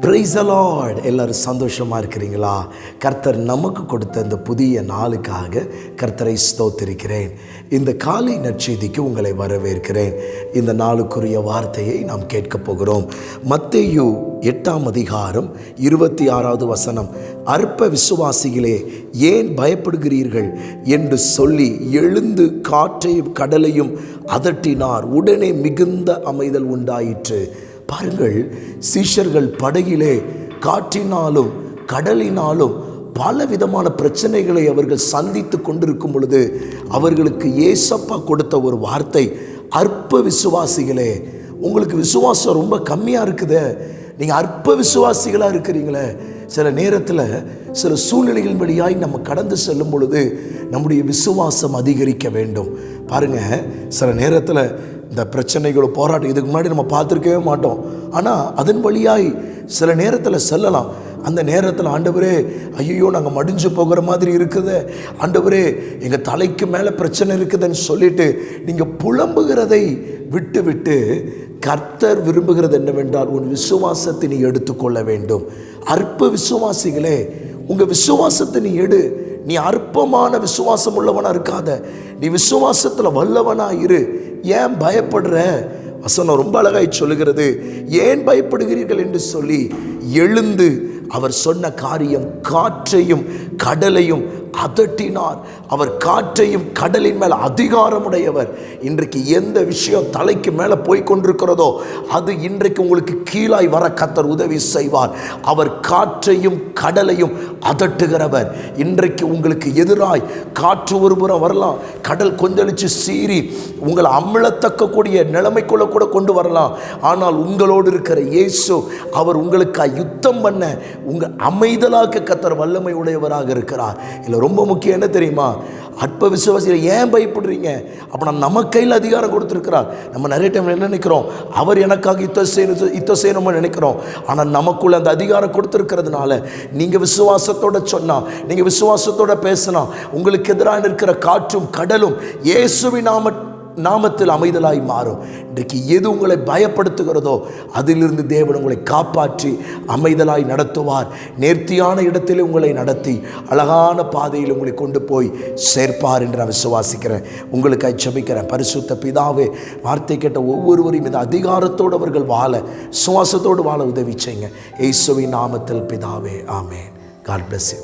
Price alert எல்லாரும் சந்தோஷமாக இருக்கிறீங்களா? கர்த்தர் நமக்கு கொடுத்த இந்த புதிய நாளுக்காக கர்த்தரை ஸ்தோத்திருக்கிறேன். இந்த காலை நற்செய்திக்கு உங்களை வரவேற்கிறேன். இந்த நாளுக்குரிய வார்த்தையை நாம் கேட்கப் போகிறோம். மத்தேயு எட்டாம் அதிகாரம் இருபத்தி ஆறாவது வசனம். அற்ப விசுவாசிகளே ஏன் பயப்படுகிறீர்கள்? என்று சொல்லி எழுந்து காற்றையும் கடலையும் அதட்டினார். உடனே மிகுந்த அமைதல் உண்டாயிற்று. பாருங்கள் சீஷர்கள் படகிலே காற்றினாலும் கடலினாலும் பல விதமான பிரச்சனைகளை அவர்கள் சந்தித்து கொண்டிருக்கும் பொழுது அவர்களுக்கு ஏசப்பா கொடுத்த ஒரு வார்த்தை அற்ப விசுவாசிகளே உங்களுக்கு விசுவாசம் ரொம்ப கம்மியாக இருக்குதே. நீங்கள் அற்ப விசுவாசிகளாக இருக்கிறீங்களே. சில நேரத்தில் சில சூழ்நிலைகள் வழியாய் நம்ம கடந்து செல்லும் பொழுது நம்முடைய விசுவாசம் அதிகரிக்க வேண்டும். பாருங்கள் சில நேரத்தில் இந்த பிரச்சனைகளோ போராட்டம் இதுக்கு முன்னாடி நம்ம பார்த்துருக்கவே மாட்டோம். ஆனால் அதன் வழியாய் சில நேரத்தில் செல்லலாம். அந்த நேரத்தில் ஆண்டவரே ஐயோ நாங்கள் மடிஞ்சு போகிற மாதிரி இருக்குது. ஆண்டவரே எங்கள் தலைக்கு மேலே பிரச்சனை இருக்குதுன்னு சொல்லிட்டு நீங்கள் புலம்புகிறதை விட்டு விட்டு கர்த்தர் விரும்புகிறது என்னவென்றால் உன் விசுவாசத்தை நீ எடுத்துக்கொள்ள வேண்டும். அற்ப விசுவாசிகளே உங்கள் விசுவாசத்தை நீ எடு. நீ அற்பமான விசுவாசம் உள்ளவனாக இருக்காத. நீ விசுவாசத்தில் வல்லவனா இரு. ஏன் பயப்படுற? வசனம் ரொம்ப அழகாய் சொல்லுகிறது. ஏன் பயப்படுகிறீர்கள் என்று சொல்லி எழுந்து அவர் சொன்ன காரியம் காற்றையும் கடலையும் அதட்டினார். அவர் காற்றையும் கடலின் மேல் அதிகாரமுடையவர். இன்றைக்கு எந்த விஷயம் தலைக்கு மேலே போய்கொண்டிருக்கிறதோ அது இன்றைக்கு உங்களுக்கு கீழாய் வர கத்தர் உதவி செய்வார். அவர் காற்றையும் கடலையும் அதட்டுகிறவர். இன்றைக்கு உங்களுக்கு எதிராய் காற்று ஒரு புறம் வரலாம் கடல் கொந்தளிச்சு சீறி உங்களை அமிழத்தக்கக்கூடிய நிலைமைக்குள்ளே நிலைமைக்குள்ள கூட கொண்டு வரலாம். ஆனால் உங்களோடு இருக்கிற இயேசு அவர் உங்களுக்காக யுத்தம் பண்ண உங்கள் அமைதலாக்க கத்தர் வல்லமை உடையவராக இருக்கிறார். இல்லை ரொம்ப முக்கியம் என்ன தெரியுமா? அற்ப விசுவாசிகள் ஏன் பயப்படுறீங்க? அப்போ நான் நம்ம கையில் அதிகாரம் கொடுத்துருக்கிறார். நம்ம நிறைய டைம் என்ன நினைக்கிறோம்? அவர் எனக்காக யுத்தம் செய்யணும் யுத்தம் செய்யணும்னு நினைக்கிறோம். ஆனால் நமக்குள்ள அந்த அதிகாரம் கொடுத்துருக்கிறதுனால நீங்கள் விசுவாசத்தோட சொன்னால் நீங்கள் விசுவாசத்தோட பேசினா உங்களுக்கு எதிராக இருக்கிற காற்றும் கடலும் இயேசுவின் நாம நாமத்தில் அமைதலாய் மாறும். இன்றைக்கு எது உங்களை பயப்படுத்துகிறதோ அதிலிருந்து தேவன் உங்களை காப்பாற்றி அமைதலாய் நடத்துவார். நேர்த்தியான இடத்தில் உங்களை நடத்தி அழகான பாதையில் உங்களை கொண்டு போய் சேர்ப்பார் என்று நான் விசுவாசிக்கிறேன். உங்களுக்கு ஜெபிக்கிறேன். பரிசுத்த பிதாவே வார்த்தை கேட்ட ஒவ்வொருவரையும் இந்த அதிகாரத்தோடு அவர்கள் வாழ சுவாசத்தோடு வாழ உதவி செய்யுங்க. இயேசுவின் நாமத்தில் பிதாவே ஆமே காட் பிளஸ் யூ